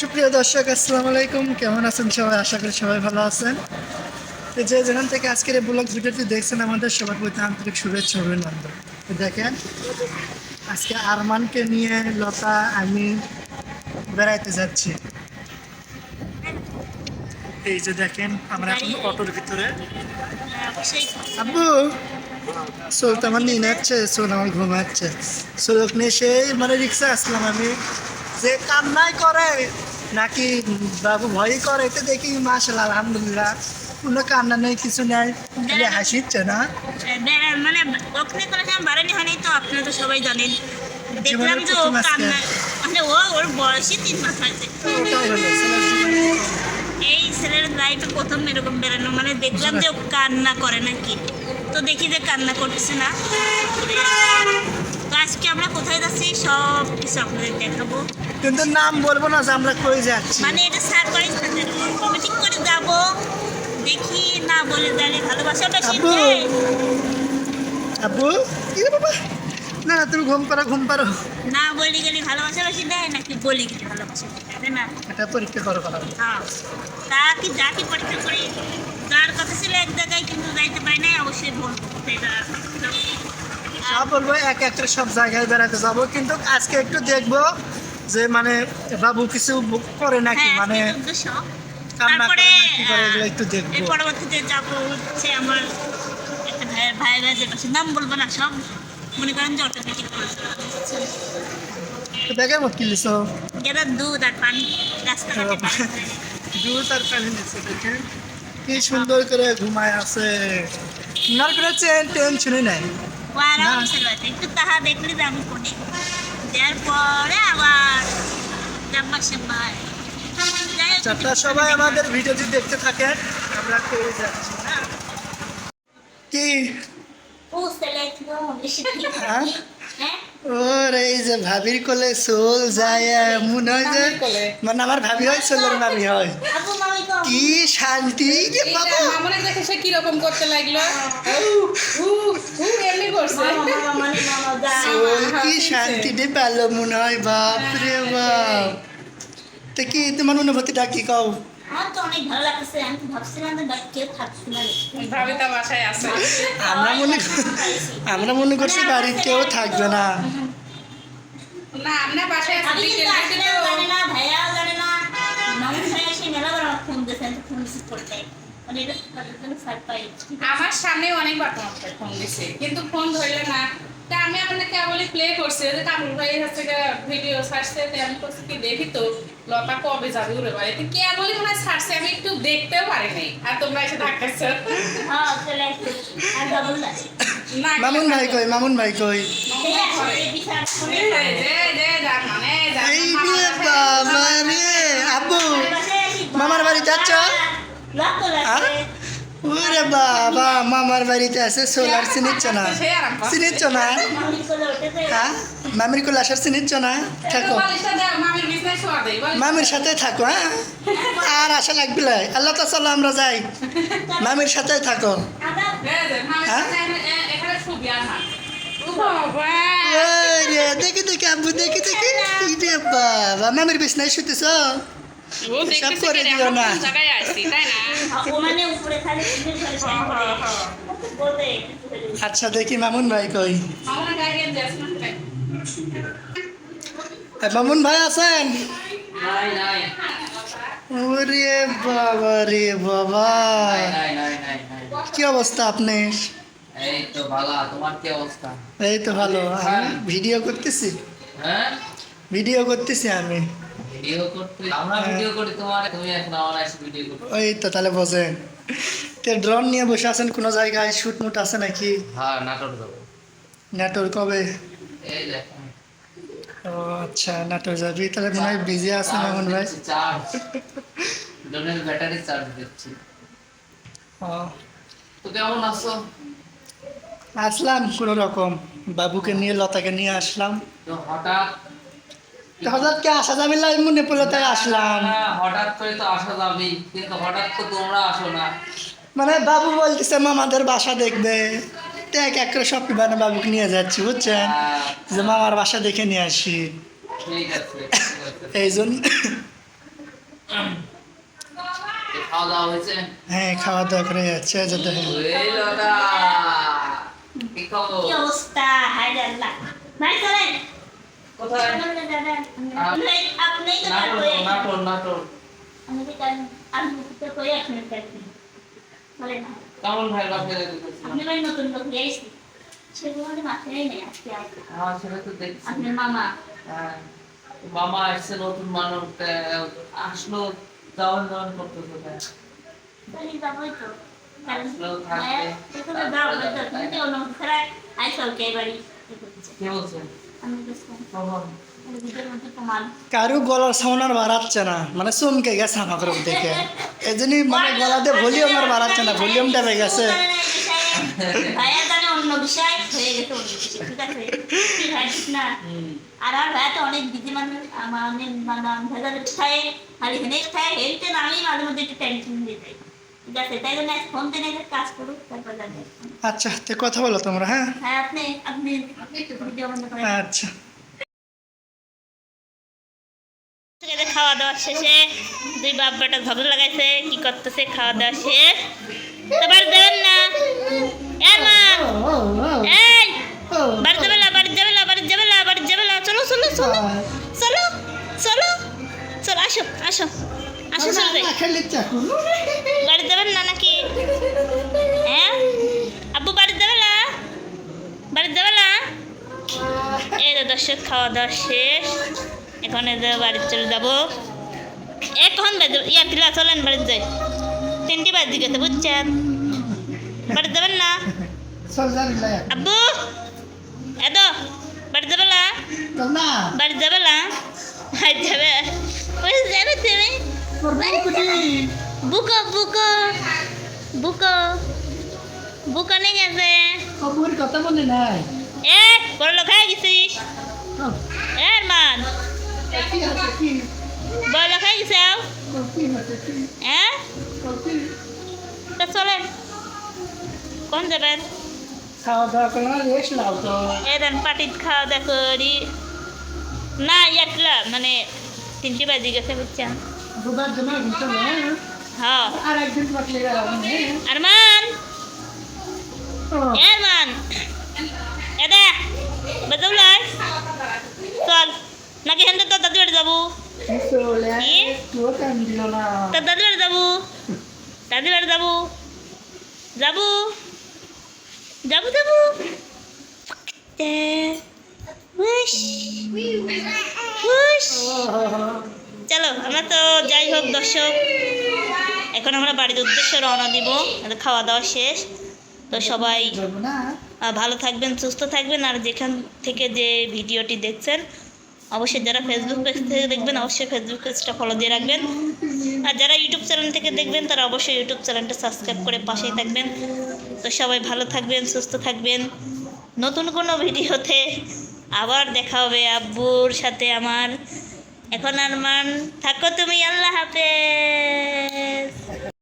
সুপ্রিয় দর্শক, আসসালামু আলাইকুম। কেমন আছেন সবাই? আশা করি সবাই ভালো আছেন। যে যেখান থেকে আজকের এই ব্লগ ভিডিওটি দেখছেন, আমাদের সবার প্রতি আন্তরিক শুভেচ্ছা অভিনন্দন। দেখেন, আজকে আরমানকে নিয়ে লতা, আমি বেড়াইতে যাচ্ছি। এই যে দেখেন, আমরা এখন অটোর ভিতরে। আব্বু সোল তো আমার যাচ্ছে সোল আমার ঘুমাচ্ছে। সোলক নিয়ে সেই মানে রিক্সা আসলাম আমি। যে কান্নাই করে নাকি বাবু ভয়ই করে? তো দেখি মাসাল আলহামদুলিল্লাহ। কোনো কান্না নেই কিছু নেই। হাসিচ্ছে না। মানে ওখানে কোনো সময় বাড়ানি হয়নি তো আপনারা তো সবাই জানেন। দেখলাম যে ও কান্না মানে ও ওর বয়সই তিন মাস হয়েছে। এই ছেলের লাইফে প্রথম এরকম বেরানো মানে দেখলাম যে ও কান্না করে নাকি। তো দেখি যে কান্না করতেছে না। আজকে আমরা কোথায় যাচ্ছি? সব কিছু আপনাদের দেখাবো। কিন্তু নাম বলব না যে আমরা কই যাচ্ছি। মানে এটা সারপ্রাইজ থাকবে কমিটি করে যাব দেখি না বলে জানি ভালোবাসা বেশি আব্বু। কি বাবা? না না তুমি ঘুম পারো ঘুম পারো না বলি গেলে ভালোবাসা বেশি দেয় নাকি বলি গেলে ভালোবাসা দেয়? না? এটা পরীক্ষা করো করা। হ্যাঁ। তা কি যা কি পরীক্ষা করি? তার কথা ছিল এক জায়গায় কিন্তু যাইতে পারি নাই অবশ্যই বলব। এটা বলব এক একটা সব জায়গায় বেড়াতে যাব। কিন্তু আজকে একটু দেখব যে মানে বাবু কিছু করে নাকি? হ্যাঁ, মানে আজকের কান্না করে নাকি করে এগুলো একটু এর পরবর্তীতে যাব হচ্ছে আমার একটা ভাই ভাই ভাইয়ের পাশে নাম বলব না সব মনে করেন যে অটোমেটিক ব্যাগের মত কিলিস গেদার দুধ আর পানি রাস্তাঘাটে দুধ আর পানি নিচ্ছে দেখেন। কি সুন্দর করে ঘুমায় আছে। টেনশনই নাই? ও আরাম একটু তাহা দেখলি আমি কোনে দেওয়ার পরে আবার জাম্বা সাম্বা যাই সবাই আমাদের ভিডিওটি দেখতে থাকেন। আমরা করে যাচ্ছি হ্যাঁ? কি? হ্যাঁ? হ্যাঁ? ওর এই যে ভাবির কোলে সোল যায় মনে হয় যে মানে আমার ভাবি হয় সোলের ভাবি হয়। কি শান্তি রে বাবা! দেখে সে কীরকম করতে লাগল? কি শান্তি রে পেল মনে হয় বাপ রে বাপ। তো কি তোমার অনুভূতিটা কি কও? আমার মনে আমরা মনে করছি বাড়ির কেউ থাকবে না। না। আমরা মানে সামনে অনেকবার তোমাকে ফোন দিছে কিন্তু ফোন ধরলে না। তা আমি আপনাকে কেবলই প্লে করছি। যে কামরুল ভাই হচ্ছে ভিডিও ছাড়ছে তো আমি করছি কি দেখি তো লতা কবে যাবে উড়ে বাড়িতে কেবলই মনে হয় ছাড়ছে আমি একটু দেখতেও পারি নাই। আর তোমরা এসে ধাক্কাচ্ছ হ্যাঁ মামুন ভাই? কই মামুন ভাই কই? মানে মামার বাড়ি যাচ্ছ? ওরে বাবা মামার বাড়িতে আছে সোলার চিনিচ্ছ না চিনিচ্ছ না হ্যাঁ? মামির কোলে আসার চিনিচ্ছ না থাকো। মামির সাথে থাকো হ্যাঁ? আর আশা লাগবে। আল্লাহ তো চলো আমরা যাই। মামির সাথে থাকো। হ্যাঁ? দেখি দেখি আব্বু দেখি দেখি। বাবা মামির বিছনায় শুতেছ? সব করে দিও না। মানে আচ্ছা দেখি মামুন ভাই কই মামুন ভাই আছেন নাই নাই ওরে বাবা রে বাবা নাই নাই নাই নাই নাই কি অবস্থা আপনি এই তো ভালো তোমার কি অবস্থা এই তো ভালো ভিডিও করতেছি হ্যাঁ ভিডিও করতেছি আমি ভিডিও করতে আমরা ভিডিও করি তোমার তুমি এখন আমার এসে ভিডিও করতে ওই তো তাহলে তো ড্রোন নিয়ে বসে আছেন কোনো জায়গায়? শুট মুট আছে নাকি? হ্যাঁ নাটোর কবে? এই দেখো। ও আচ্ছা নাটোর যাবি। তাহলে মনে হয় বিজি আছে মামুন ভাই। চার্জ। ড্রোনের ব্যাটারি চার্জ দিচ্ছি। ও। তো কেমন আছো? আসলাম কোনো রকম। বাবুকে নিয়ে লতাকে নিয়ে আসলাম। তো হঠাৎ হঠাৎ কে আসা যাবে লাই মনে পড়ল তাই আসলাম। না, হঠাৎ করে তো আসা যাবেই। কিন্তু হঠাৎ তো তোমরা আসো না। মানে বাবু বলতেছে মামাদের বাসা দেখবে। তো এক এক করে সব মানে বাবুকে নিয়ে যাচ্ছি বুঝছেন হ্যাঁ, যে মামার বাসা দেখে নিয়ে আসি। এই জন্য হ্যাঁ খাওয়া দাওয়া করে যাচ্ছে যেতে হ্যাঁ কি অবস্থা? হায় আল্লাহ। ভাই চলেন। কোথায়? নাটোর নাটোর কেমন ভাই বাপে দেখতেছিলাম আপনি ভাই নতুন লোক এসেছি সেগুলো মাথায় নেই আজকে আর। সেটা তো দেখছি। আপনার মামা? হ্যাঁ। মামা আসছে নতুন মানুষ আসলো যাওয়ান যাওয়ান করতেছে তাই। তাহলে যাবোই তো। কারণ লোক থাকবে। হ্যাঁ, সেখানে যাও হয়তো তুমি তো অন্য ছাড়া আইসো কে বাড়ি? কারু গলার সাউন্ড আর বাড়াচ্ছে না। মানে চমকে গেছে আমাকে দেখে। এই জন্যই মানে গলাতে ভলিউম আর বাড়াচ্ছে না ভলিউমটা হয়ে গেছে। ভাই আর আমার ভাইয়া তো অনেক বিজি মানুষ আমার অনেক মানে ভেজালের খায় খায় হেলতে আমি মাঝে মধ্যে একটু টেনশন দিয়ে যাই। তারপর আচ্ছা তো কথা বলো তোমরা হ্যাঁ? হ্যাঁ আচ্ছা। খাওয়া দাওয়া শেষে দুই বাপ বেটা ঝগড়া লাগাইছে কি করতেছে খাওয়া দাওয়া শেষ। এবার দেবেন না। এ মা এই বাড়ি যাবে না বাড়ি যাবে না বাড়ি যাবে না বাড়ি যাবে না চলো চলো চলো চলো চলো চলো আসো আসো। আসো চলবে বাড়ি যাবেন না নাকি? হ্যাঁ? আব্বু বাড়ি যাবে না? বাড়ি যাবে না? এই তো দর্শক খাওয়া দাওয়া শেষ। এখন এদের বাড়ি চলে যাব। এখন বাজে ইয়া পিলা চলেন বাড়ি যাই। তিনটি বাজে গেছে বুঝছেন? বাড়ি যাবেন না? আব্বু এদো বাড়ি যাবে না? বাড়ি যাবে না? বাড়ি যাবে? বুকো বুকো। বুকো। বুকো নেই গেছে কথা বলে নাই। এ বড় লোক হয়ে গেছিস? এ মান বড় লোক হয়ে গেছে হ্যাঁ তা চলেন। কোন যাবেন? খাওয়া দাওয়া করে রেস্ট নাও তো। এদান পাটিত খাওয়া দাওয়া করি। না ইয়াকলা মানে তিনটি বাজে গেছে বুঝছেন? দুবার জমা ঘুরতে হ্যাঁ আর একদিন পাঠিয়ে গেলাম আরমান এ মান এদা বাজাউলাই চল নাকি হেন তো দাদু বাড়ি যাব? তোর দাদু বাড়ি যাব দাদু বাড়ি যাব যাব যাব যাব উইশ চলো, আমরা তো যাই হোক, দর্শক। এখন আমরা বাড়ির উদ্দেশ্যে রওনা দিব। খাওয়া দাওয়া শেষ। তো সবাই ভালো থাকবেন, সুস্থ থাকবেন। আর যেখান থেকে যে ভিডিওটি দেখছেন, অবশ্যই যারা ফেসবুক পেজ থেকে দেখবেন, অবশ্যই ফেসবুক পেজটা ফলো দিয়ে রাখবেন। আর যারা ইউটিউব চ্যানেল থেকে দেখবেন, তারা অবশ্যই ইউটিউব চ্যানেলটা সাবস্ক্রাইব করে পাশেই থাকবেন। তো সবাই ভালো থাকবেন, সুস্থ থাকবেন। নতুন কোনো ভিডিওতে আবার দেখা হবে আব্বুর সাথে আমার। এখন আর মান থাকো তুমি আল্লাহ হাফেজ।